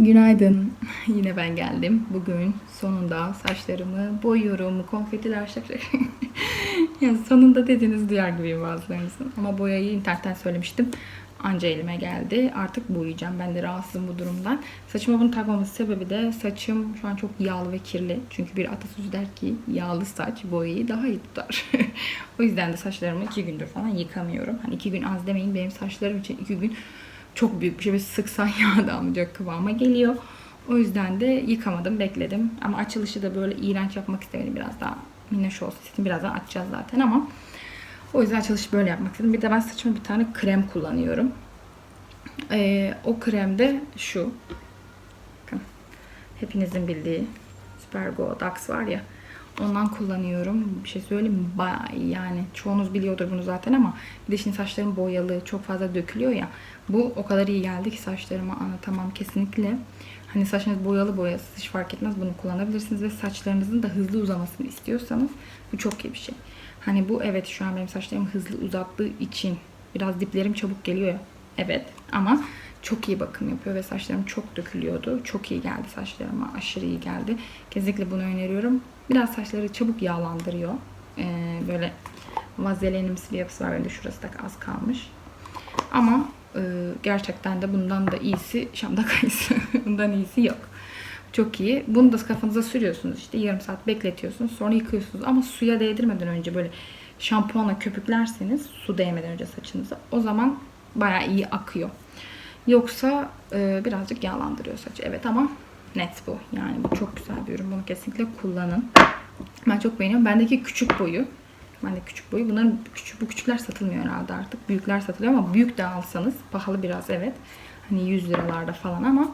Günaydın. Yine ben geldim. Bugün sonunda saçlarımı boyuyorum. Konfetiler şak şak. yani sonunda dediğiniz duyar gibiyim bazılarınızın. Ama boyayı internetten söylemiştim. Anca elime geldi. Artık boyayacağım. Ben de rahatsızım bu durumdan. Saçıma bunu takmamın sebebi de saçım şu an çok yağlı ve kirli. Çünkü bir atasözü der ki yağlı saç boyayı daha iyi tutar. o yüzden de saçlarımı iki gündür falan yıkamıyorum. Hani iki gün az demeyin benim saçlarım için iki gün çok büyük bir şey. Böyle sıksan yağ damlayacak kıvama geliyor. O yüzden de yıkamadım, bekledim. Ama açılışı da böyle iğrenç yapmak istemedim. Biraz daha minnoş olsun istedim. Birazdan açacağız zaten ama o yüzden açılışı böyle yapmak istedim. Bir de ben saçıma bir tane krem kullanıyorum. Ee, o krem de şu. Bakın. Hepinizin bildiği Supergo Dax var ya. Ondan kullanıyorum. Bir şey söyleyeyim mi? Bayağı iyi yani. Çoğunuz biliyordur bunu zaten ama bir de şimdi saçlarım boyalı, çok fazla dökülüyor ya. Bu o kadar iyi geldi ki saçlarıma anlatamam kesinlikle. Hani saçınız boyalı boyasız hiç fark etmez bunu kullanabilirsiniz ve saçlarınızın da hızlı uzamasını istiyorsanız bu çok iyi bir şey. Hani bu evet şu an benim saçlarım hızlı uzattığı için biraz diplerim çabuk geliyor ya. Evet ama çok iyi bakım yapıyor ve saçlarım çok dökülüyordu. Çok iyi geldi saçlarıma. Aşırı iyi geldi. Kesinlikle bunu öneriyorum. Biraz saçları çabuk yağlandırıyor. Ee, böyle vazelinimsi bir yapısı var. Benim de şurası da az kalmış. Ama e, gerçekten de bundan da iyisi Şam'da kayısı. bundan iyisi yok. Çok iyi. Bunu da kafanıza sürüyorsunuz işte yarım saat bekletiyorsunuz. Sonra yıkıyorsunuz. Ama suya değdirmeden önce böyle şampuanla köpüklerseniz su değmeden önce saçınıza o zaman bayağı iyi akıyor. Yoksa e, birazcık yağlandırıyor saçı. Evet ama net bu. Yani bu çok güzel bir ürün. Bunu kesinlikle kullanın. Ben çok beğeniyorum. Bendeki küçük boyu. Bende küçük boyu. Bunların küçük, bu küçükler satılmıyor herhalde artık. Büyükler satılıyor ama büyük de alsanız pahalı biraz evet. Hani 100 liralarda falan ama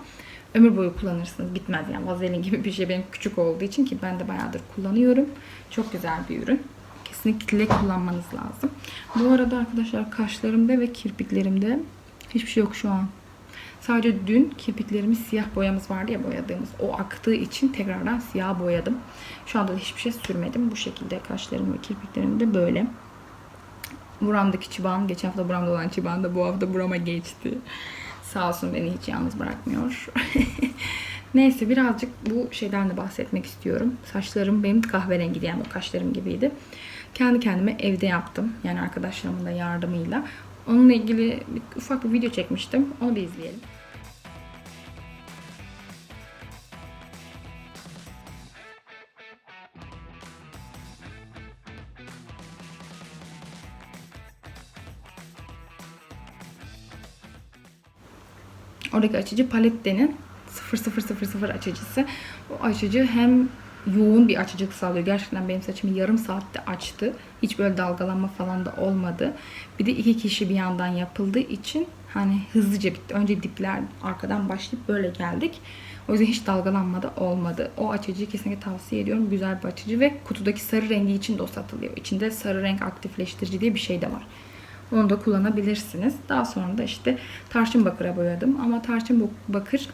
ömür boyu kullanırsınız. Bitmez yani. Vazelin gibi bir şey benim küçük olduğu için ki ben de bayağıdır kullanıyorum. Çok güzel bir ürün. Kesinlikle kullanmanız lazım. Bu arada arkadaşlar kaşlarımda ve kirpiklerimde hiçbir şey yok şu an. Sadece dün kirpiklerimiz siyah boyamız vardı ya boyadığımız. O aktığı için tekrardan siyah boyadım. Şu anda da hiçbir şey sürmedim. Bu şekilde kaşlarım ve kirpiklerim de böyle. Buramdaki çıban, geçen hafta buramda olan çıban da bu hafta burama geçti. Sağ olsun beni hiç yalnız bırakmıyor. Neyse birazcık bu şeyden de bahsetmek istiyorum. Saçlarım benim kahverengi yani bu kaşlarım gibiydi. Kendi kendime evde yaptım. Yani arkadaşlarımın da yardımıyla. Onunla ilgili bir, ufak bir video çekmiştim. Onu bir izleyelim. Oradaki açıcı Palette'nin 0000 açıcısı. O açıcı hem yoğun bir açıcılık sağlıyor. Gerçekten benim saçımı yarım saatte açtı. Hiç böyle dalgalanma falan da olmadı. Bir de iki kişi bir yandan yapıldığı için hani hızlıca bitti. Önce dipler arkadan başlayıp böyle geldik. O yüzden hiç dalgalanma da olmadı. O açıcıyı kesinlikle tavsiye ediyorum. Güzel bir açıcı ve kutudaki sarı rengi için de o satılıyor. İçinde sarı renk aktifleştirici diye bir şey de var. Onu da kullanabilirsiniz. Daha sonra da işte tarçın bakıra boyadım. Ama tarçın bakır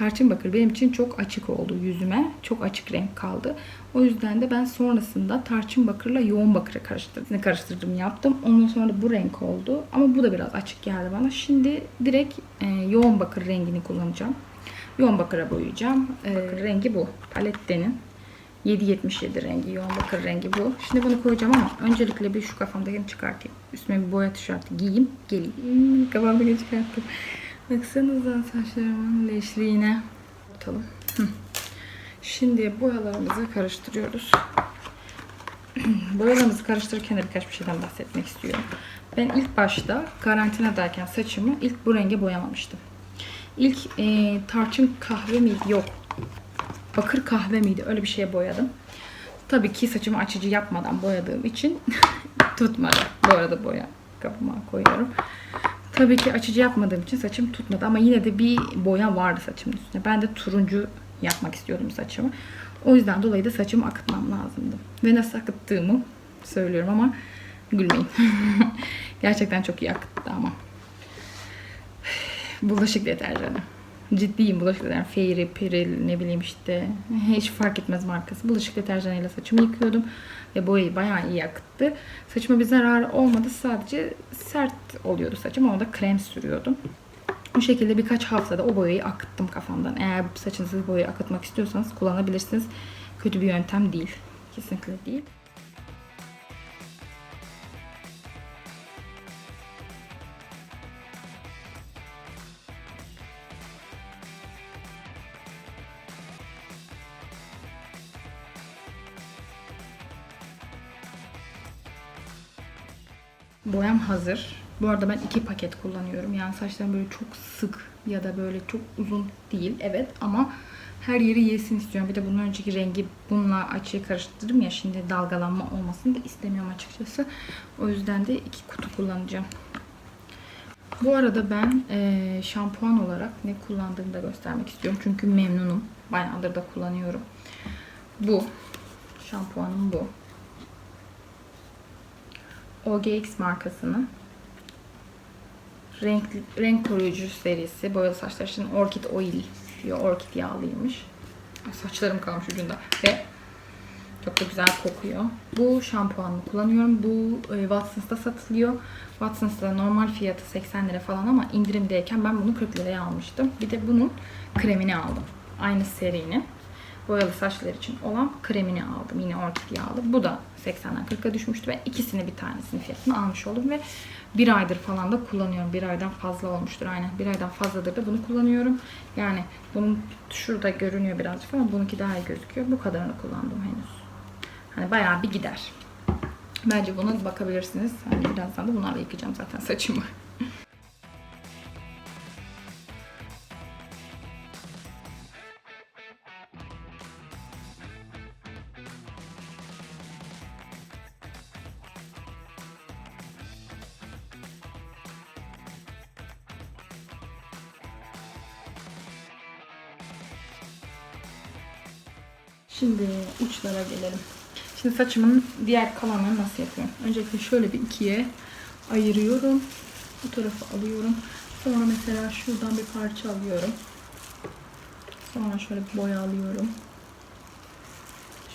tarçın bakır benim için çok açık oldu yüzüme. Çok açık renk kaldı. O yüzden de ben sonrasında tarçın bakırla yoğun bakıra karıştırdım. Karıştırdım yaptım. Ondan sonra da bu renk oldu. Ama bu da biraz açık geldi bana. Şimdi direkt e, yoğun bakır rengini kullanacağım. Yoğun bakıra boyayacağım. E, rengi bu. Palette'nin 777 rengi, yoğun bakır rengi bu. Şimdi bunu koyacağım ama öncelikle bir şu kafamdakini çıkartayım. Üstüme bir boya tişörtü giyeyim, geleyim. Hmm, kafamdakini çıkarttım. Baksanıza saçlarımın leşliğine. Tutalım. Hı. Şimdi boyalarımızı karıştırıyoruz. boyalarımızı karıştırırken de birkaç bir şeyden bahsetmek istiyorum. Ben ilk başta karantinadayken saçımı ilk bu renge boyamamıştım. İlk e, tarçın kahve mi? Yok. Bakır kahve miydi? Öyle bir şeye boyadım. Tabii ki saçımı açıcı yapmadan boyadığım için tutmadı. Bu arada boya kapıma koyuyorum. Tabii ki açıcı yapmadığım için saçım tutmadı ama yine de bir boya vardı saçımın üstünde. Ben de turuncu yapmak istiyordum saçımı. O yüzden dolayı da saçımı akıtmam lazımdı. Ve nasıl akıttığımı söylüyorum ama gülmeyin. Gerçekten çok iyi akıttı ama. Bulaşık deterjanı. Ciddiyim bulaşık deterjanı. Fairy, Peril ne bileyim işte. Hiç fark etmez markası. Bulaşık deterjanıyla saçımı yıkıyordum. Ve boyayı bayağı iyi akıttı. Saçıma bir zararı olmadı. Sadece sert oluyordu saçım. Ona da krem sürüyordum. Bu şekilde birkaç haftada o boyayı akıttım kafamdan. Eğer saçınızı boyayı akıtmak istiyorsanız kullanabilirsiniz. Kötü bir yöntem değil. Kesinlikle değil. Hazır. Bu arada ben iki paket kullanıyorum. Yani saçlarım böyle çok sık ya da böyle çok uzun değil. Evet ama her yeri yesin istiyorum. Bir de bunun önceki rengi bununla açıyı karıştırdım ya. Şimdi dalgalanma olmasını da istemiyorum açıkçası. O yüzden de iki kutu kullanacağım. Bu arada ben eee, şampuan olarak ne kullandığımı da göstermek istiyorum. Çünkü memnunum. Bayağıdır da kullanıyorum. Bu. Şampuanım bu. OGX markasının renk, renk koruyucu serisi boyalı saçlar için Orchid Oil diyor. Orchid yağlıymış. Saçlarım kalmış ucunda. Ve çok da güzel kokuyor. Bu şampuanı kullanıyorum. Bu e, Watsons'ta satılıyor. Watsons'ta normal fiyatı 80 lira falan ama indirimdeyken ben bunu 40 liraya almıştım. Bir de bunun kremini aldım. Aynı serinin boyalı saçlar için olan kremini aldım. Yine orkid yağlı. Bu da 80'den 40'a düşmüştü ve ikisini bir tanesini fiyatını almış oldum ve bir aydır falan da kullanıyorum. Bir aydan fazla olmuştur aynen. Bir aydan fazladır da bunu kullanıyorum. Yani bunun şurada görünüyor birazcık ama bununki daha iyi gözüküyor. Bu kadarını kullandım henüz. Hani bayağı bir gider. Bence buna bakabilirsiniz. Hani birazdan da bunlarla yıkayacağım zaten saçımı. Şimdi uçlara gelelim. Şimdi saçımın diğer kalanını nasıl yapıyorum? Öncelikle şöyle bir ikiye ayırıyorum. Bu tarafı alıyorum. Sonra mesela şuradan bir parça alıyorum. Sonra şöyle bir boya alıyorum.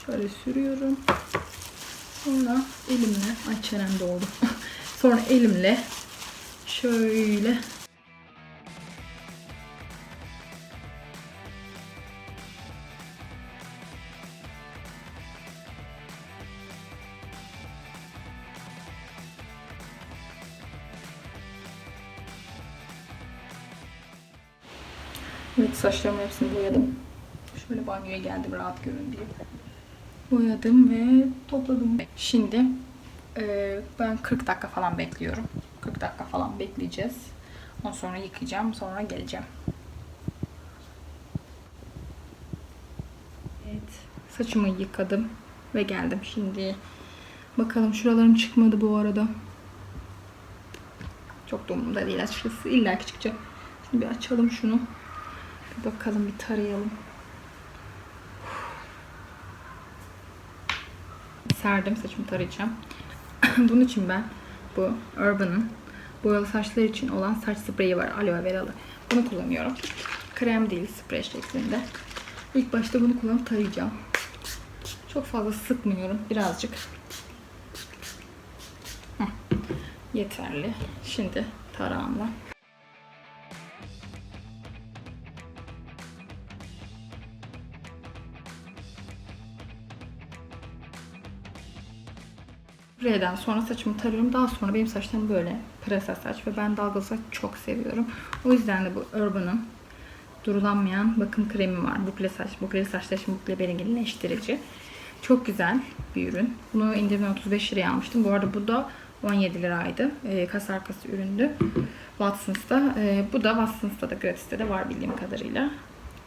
Şöyle sürüyorum. Sonra elimle, ay çenem doldu. Sonra elimle şöyle Evet saçlarımın hepsini boyadım. Şöyle banyoya geldim rahat görün diye. Boyadım ve topladım. Şimdi e, ben 40 dakika falan bekliyorum. 40 dakika falan bekleyeceğiz. Ondan sonra yıkayacağım. Sonra geleceğim. Evet. Saçımı yıkadım ve geldim. Şimdi bakalım şuralarım çıkmadı bu arada. Çok da umurumda değil açıkçası. İlla ki çıkacak. Şimdi bir açalım şunu. Bakalım bir tarayalım. Serdim saçımı tarayacağım. Bunun için ben bu Urban'ın boyalı saçlar için olan saç spreyi var aloe veralı. Bunu kullanıyorum. Krem değil sprey şeklinde. İlk başta bunu kullanıp tarayacağım. Çok fazla sıkmıyorum. Birazcık. Heh. Yeterli. Şimdi tarağımla Spreyden sonra saçımı tarıyorum. Daha sonra benim saçlarım böyle pırasa saç ve ben dalgalı saç çok seviyorum. O yüzden de bu Urban'ın durulanmayan bakım kremi var. Bukle saç, bukleli saçlar için bukle belirginleştirici. Çok güzel bir ürün. Bunu indirimden 35 liraya almıştım. Bu arada bu da 17 liraydı. E, kas arkası üründü. Watsons'ta. E, bu da Watsons'ta da gratis'te de var bildiğim kadarıyla.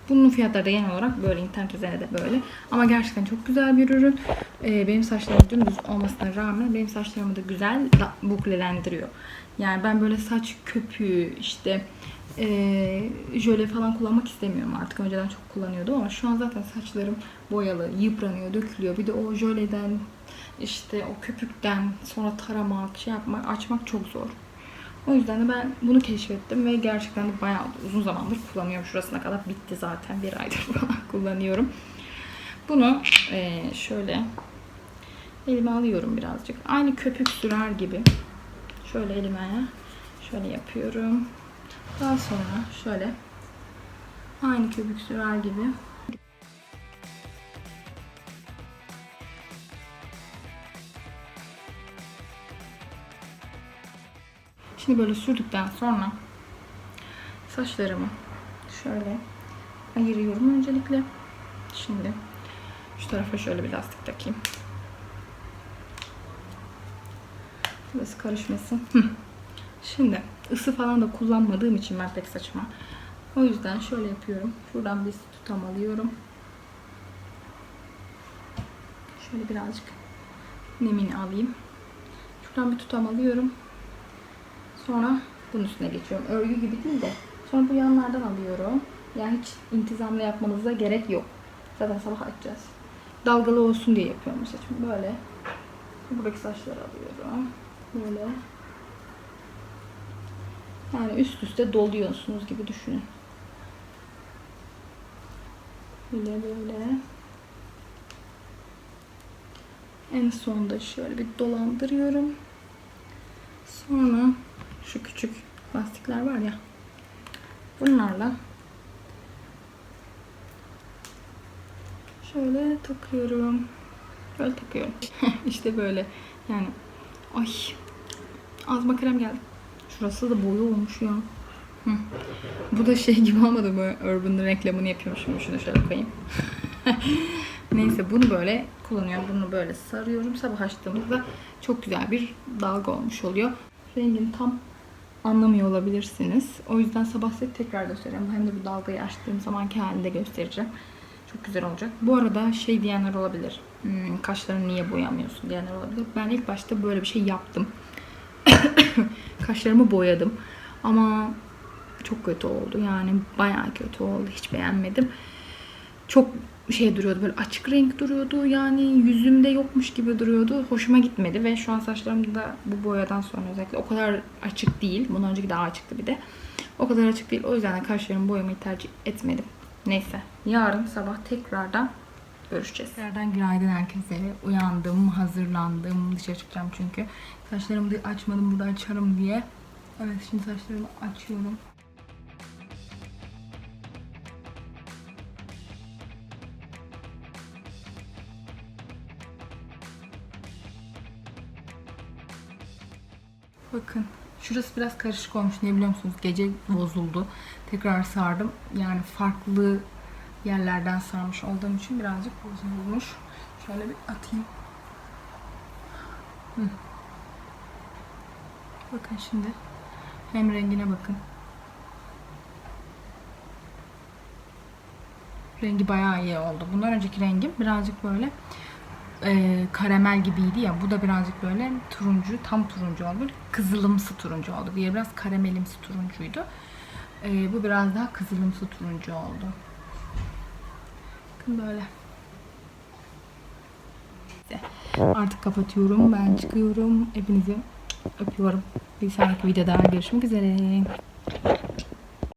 Bunun fiyatları da genel olarak böyle internet üzerinde de böyle. Ama gerçekten çok güzel bir ürün. Ee, benim saçlarım dümdüz olmasına rağmen benim saçlarımı da güzel buklelendiriyor. Yani ben böyle saç köpüğü işte ee, jöle falan kullanmak istemiyorum artık. Önceden çok kullanıyordum ama şu an zaten saçlarım boyalı, yıpranıyor, dökülüyor. Bir de o jöleden işte o köpükten sonra taramak, şey yapmak, açmak çok zor. O yüzden de ben bunu keşfettim ve gerçekten de bayağı uzun zamandır kullanıyorum. Şurasına kadar bitti zaten. Bir aydır kullanıyorum. Bunu eee, şöyle elime alıyorum birazcık. Aynı köpük sürer gibi. Şöyle elime şöyle yapıyorum. Daha sonra şöyle aynı köpük sürer gibi Şimdi böyle sürdükten sonra saçlarımı şöyle ayırıyorum öncelikle. Şimdi şu tarafa şöyle bir lastik takayım. Burası karışmasın. Şimdi ısı falan da kullanmadığım için ben pek saçma. O yüzden şöyle yapıyorum. Şuradan bir tutam alıyorum. Şöyle birazcık nemini alayım. Şuradan bir tutam alıyorum. Sonra bunun üstüne geçiyorum. Örgü gibi değil de. Sonra bu yanlardan alıyorum. Yani hiç intizamlı yapmanıza gerek yok. Zaten sabah açacağız. Dalgalı olsun diye yapıyorum saçımı. Böyle. Buradaki saçları alıyorum. Böyle. Yani üst üste doluyorsunuz gibi düşünün. Böyle böyle. En sonda şöyle bir dolandırıyorum. Sonra şu küçük lastikler var ya. Bunlarla şöyle takıyorum. Böyle takıyorum. işte böyle. Yani ay ağzıma krem geldi. Şurası da boyu olmuş ya. Hı. Bu da şey gibi olmadı mı? Urban'ın reklamını yapıyormuşum. Şunu şöyle koyayım. Neyse bunu böyle kullanıyorum. Bunu böyle sarıyorum. Sabah açtığımızda çok güzel bir dalga olmuş oluyor. Rengini tam anlamıyor olabilirsiniz. O yüzden sabah size tekrar göstereceğim. Hem de bu dalgayı açtığım zamanki halinde göstereceğim. Çok güzel olacak. Bu arada şey diyenler olabilir. Hmm, kaşlarını niye boyamıyorsun diyenler olabilir. Ben ilk başta böyle bir şey yaptım. Kaşlarımı boyadım. Ama çok kötü oldu. Yani bayağı kötü oldu. Hiç beğenmedim. Çok şey duruyordu böyle açık renk duruyordu. Yani yüzümde yokmuş gibi duruyordu. Hoşuma gitmedi ve şu an saçlarım da bu boyadan sonra özellikle o kadar açık değil. Bundan önceki daha açıktı bir de. O kadar açık değil. O yüzden de kaşlarımı boyamayı tercih etmedim. Neyse. Yarın sabah tekrardan görüşeceğiz. Tekrardan günaydın herkese. Uyandım, hazırlandım. Dışarı çıkacağım çünkü. Saçlarımı açmadım. Burada açarım diye. Evet şimdi saçlarımı açıyorum. Bakın şurası biraz karışık olmuş. Ne biliyor musunuz? Gece bozuldu. Tekrar sardım. Yani farklı yerlerden sarmış olduğum için birazcık bozulmuş. Şöyle bir atayım. Hı. Bakın şimdi. Hem rengine bakın. Rengi bayağı iyi oldu. Bundan önceki rengim birazcık böyle e, karamel gibiydi ya. Bu da birazcık böyle turuncu, tam turuncu oldu. Kızılımsı turuncu oldu. Diğeri biraz karamelimsi turuncuydu. E, bu biraz daha kızılımsı turuncu oldu. Bakın böyle. Artık kapatıyorum. Ben çıkıyorum. Hepinizi öpüyorum. Bir sonraki videoda görüşmek üzere.